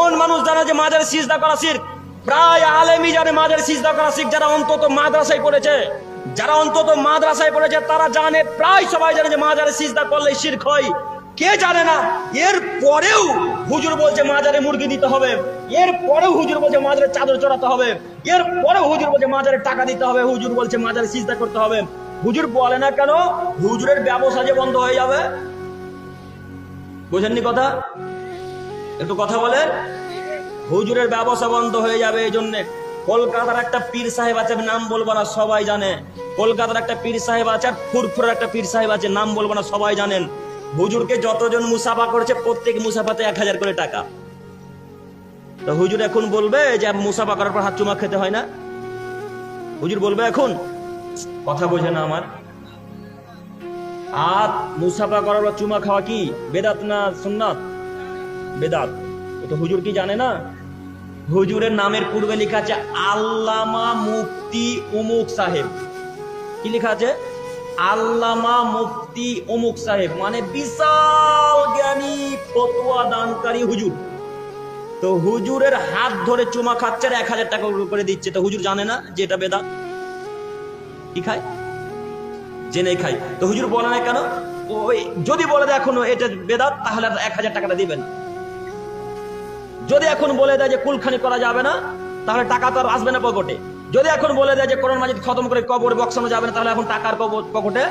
কোন মানুষ জানে যে মাজারে সিজদা করা শিরক প্রায় আলেমি জানে মাজারে সিজদা করা শিরক যারা অন্তত মাদ্রাসায় পড়েছে। যারা অন্তত মাদ্রাসায় পড়েছে, তারা জানে, প্রায় সবাই জানে যে মাজারে সিজদা করলে শিরক হয়। কে জানে না? এর পরেও হুজুর বলছে মাজারে মুরগি দিতে হবে। এর পরেও হুজুর বলছে মাজারে চাদর চড়াতে হবে। এর পরেও হুজুর বলছে মাজারে টাকা দিতে হবে। হুজুর বলছে মাজারে সিজদা করতে হবে। হুজুর বলে না কেন? হুজুরের ব্যবসা যে বন্ধ হয়ে যাবে। বুঝেননি কথা? একটু কথা বলেন হুজুরের ব্যবসা বন্ধ হয়ে যাবে এই জন্য কলকাতার একটা পীর সাহেব আছে, আমি নাম বলব না, সবাই জানে। কলকাতার একটা পীর সাহেব আছে আর ফুরফুরের একটা পীর সাহেব আছে, নাম বলব না, সবাই জানেন। হুজুরকে যতজন মুসাফা করেছে, প্রত্যেক মুসাফাতে এক হাজার করে টাকা। তো হুজুর এখন বলবে যে, মুসাফা করার পর হাত চুমা খেতে হয় না। হুজুর বলবে এখন, কথা বোঝে না আমার। হাত মুসাফা করার পর চুমা খাওয়া কি? বেদাত না সুন্নাত? বেদাত। এটা হুজুর কি জানে না? হুজুরের নামের পূর্বে লেখা আছে, আল্লামা মুফতি উমুক সাহেব। কি লেখা আছে? আল্লামা মুফতি অমুক সাহেব। মানে বিশাল জ্ঞানী, ফতোয়া দানকারী হুজুর। তো হুজুরের হাত ধরে চুমা খাচ্ছে আর এক হাজার টাকা করে দিচ্ছে। তো হুজুর জানে না যে এটা বেদাত? কি খায়? জেনে খাই তো হুজুর বলে না কেন? ওই যদি বলে এখনও এটা বেদাত, তাহলে এক হাজার টাকাটা দিবেন। যদি এখন বলে দেয় যে কুলখানি করা যাবে না, তাহলে টাকা তো আর আসবে না পকেটে। যদি এখন বলে দেয় যে কোরআন মাজিদ খতম করে কবর বক্সানো যাবে না, তাহলে এখন টাকার পকেটে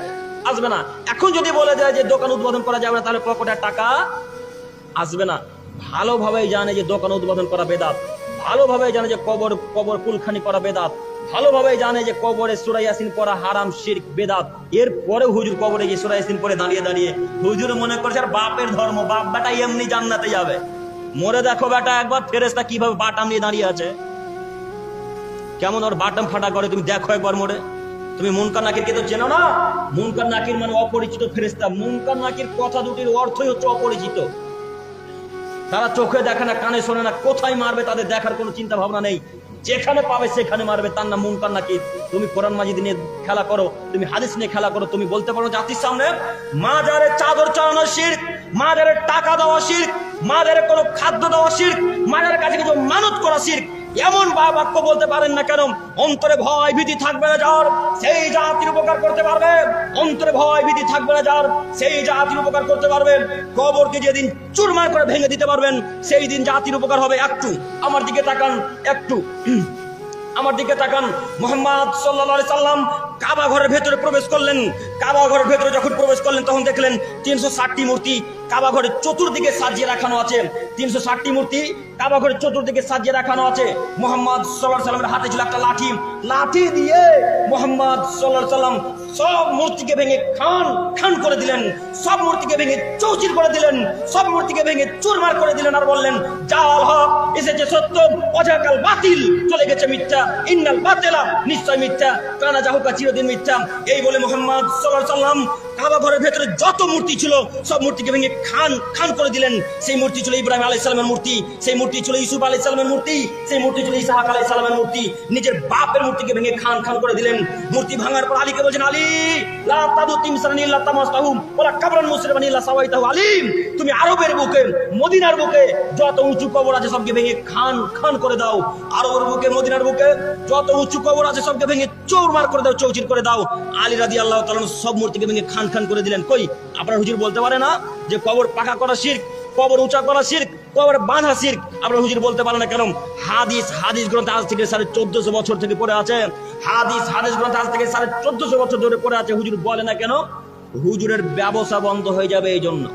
আসবে না। এখন যদি বলে দেয় যে দোকান উদ্বোধন করা যাবে না, তাহলে পকেটে টাকা আসবে না। ভালোভাবেই জানে যে দোকান উদ্বোধন করা বেদাত। ভালোভাবেই জানে যে কবর কবর কুলখানি করা বেদাত। ভালোভাবে জানে যে কবরে সুরাইয়াসিন পড়া হারাম, শিরক, বেদাত। এর পরে হুজুর কবরে গিয়ে সুরাইয়াসিন পরে দাঁড়িয়ে দাঁড়িয়ে হুজুর মনে করছে আর বাপের ধর্ম বাপ বেটা এমনি জান্নাতে যাবে। মরে দেখো বেটা, একবার ফেরেস্তা কীভাবে বাটাম নিয়ে দাঁড়িয়ে আছে? কেমন ওর বাটাম ফাটা করে, তুমি দেখো একবার মরে। তুমি মুনকার নাকিরকে তো চেনো না? মুনকার নাকির মানে অপরিচিত ফেরেস্তা মুনকার নাকির কথা দুটির অর্থই হচ্ছে অপরিচিত। তারা চোখে দেখে না, কানে শোনে না, কোথায় মারবে তাদের দেখার কোনো চিন্তা ভাবনা নেই। যেখানে পাবে সেখানে মারবে, তার নাম মুনকার নাকি তুমি কোরআন মাজিদ নিয়ে খেলা করো, তুমি হাদিস নিয়ে খেলা করো, তুমি বলতে পারো জাতির সামনে, মাজারে চাদর চড়ানো শির মাজারে টাকা দেওয়া শির মাজারে কোনো খাদ্য দেওয়া শির মাজারের কাছে কিছু মানত করা শির এমন বা বাক্য বলতে পারেন না কেন? অন্তরে ভয় ভীতি থাকবে না যার, সেই জাতির উপকার করতে পারবে। অন্তরে ভয় ভীতি থাকবে না যার, সেই জাতির উপকার করতে পারবে। কবরকে যেদিন চুরমার করে ভেঙে দিতে পারবেন, সেই দিন জাতির উপকার হবে একটু। আমার দিকে তাকান, একটু। আমার দিকে তাকান। মোহাম্মদ সাল্লা সাল্লাম কাবা ঘরের ভেতরে প্রবেশ করলেন। কাবা ঘরের ভেতরে যখন প্রবেশ করলেন, তখন দেখলেন তিনশো ষাটটি মূর্তি কাবা ঘরের চতুর্দিকে সাজিয়ে রাখানো আছে। তিনশো ষাটটি মূর্তি কাবা ঘরের চতুর্দিকে সাজিয়ে রাখানো আছে। মোহাম্মদ সাল্লাহ সাল্লামের হাতে ছিল একটা লাঠি। লাঠি দিয়ে মোহাম্মদ সাল্লাহ সাল্লাম সব মূর্তিকে ভেঙে খান খান করে দিলেন। সব মূর্তিকে ভেঙে চৌচির করে দিলেন। সব মূর্তিকে ভেঙে চুরমার করে দিলেন আর বললেন, জাল হক, এসেছে সত্য, অজাকাল বাতিল, চলে গেছে মিথ্যা, ইন্নাল বাতেলা, নিশ্চয় মিথ্যা, কানা জাহুকা চিরদিন মিথ্যা এই বলে মোহাম্মদ সাল্লাহ সাল্লাম কাবা ঘরের ভেতরে যত মূর্তি ছিল, সব মূর্তিকে ভেঙে খান খান করে দিলেন। সেই মূর্তি ছিল ইব্রাহিম আলাই সালামের মূর্তি, সেই মূর্তি ছিল ইসুফ আলাই সালামের মূর্তি, সেই মূর্তি ছিল ইসাহাক আলাই সালামের মূর্তি। নিজের বাপের মূর্তিকে ভেঙে খান খান করে দিলেন। মূর্তি ভাঙার পর আলীকে বলছেন, আলী আলিম, তুমি আরবের বুকে, মদিনার বুকে যত উঁচু কবর আছে সবকে ভেঙে খান খান করে দাও। আরবের বুকে, মদিনার বুকে যত উঁচু কবর আছে সবকে ভেঙে চৌরমার করে দাও চৌচির করে দাও। আলী রাদি আল্লাহ তাআলা সব মূর্তিকে ভেঙে খান খান করে দিলেন। কই? আপনার হুজুর বলতে পারে না যে কবর পাকা করা শিরক, কবর উঁচা করা শিরক, কবর বাঁধা শিরক। আপনার হুজুর বলতে পারে না কেন? হাদিস হাদিস গ্রন্থ আজ থেকে সাড়ে চোদ্দশো বছর থেকে পড়ে আছে। হাদিস হাদিস গ্রন্থ আজ থেকে সাড়ে চোদ্দশো বছর ধরে পড়ে আছে। হুজুর বলে না কেন? হুজুরের ব্যবসা বন্ধ হয়ে যাবে এই জন্য